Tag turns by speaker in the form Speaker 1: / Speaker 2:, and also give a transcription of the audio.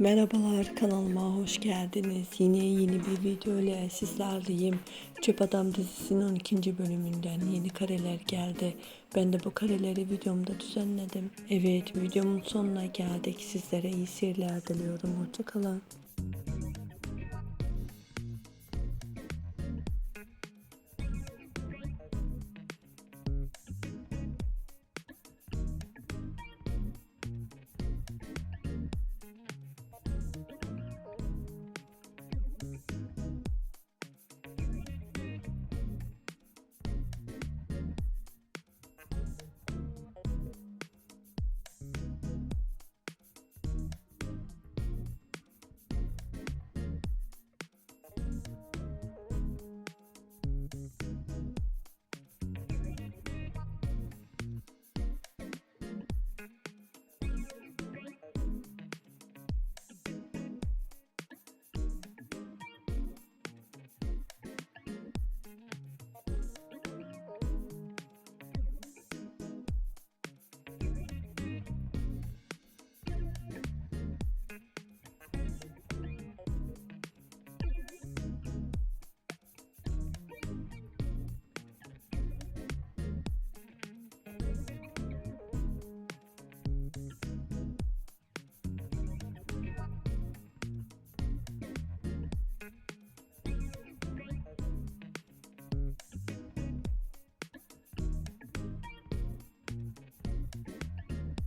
Speaker 1: Merhabalar kanalıma hoş geldiniz. Yine yeni bir video ile sizlerleyim. Çöp Adam dizisinin 12. bölümünden yeni kareler geldi. Ben de bu kareleri videomda düzenledim. Evet videomun sonuna geldik. Sizlere iyi seyirler diliyorum. Hoşçakalın.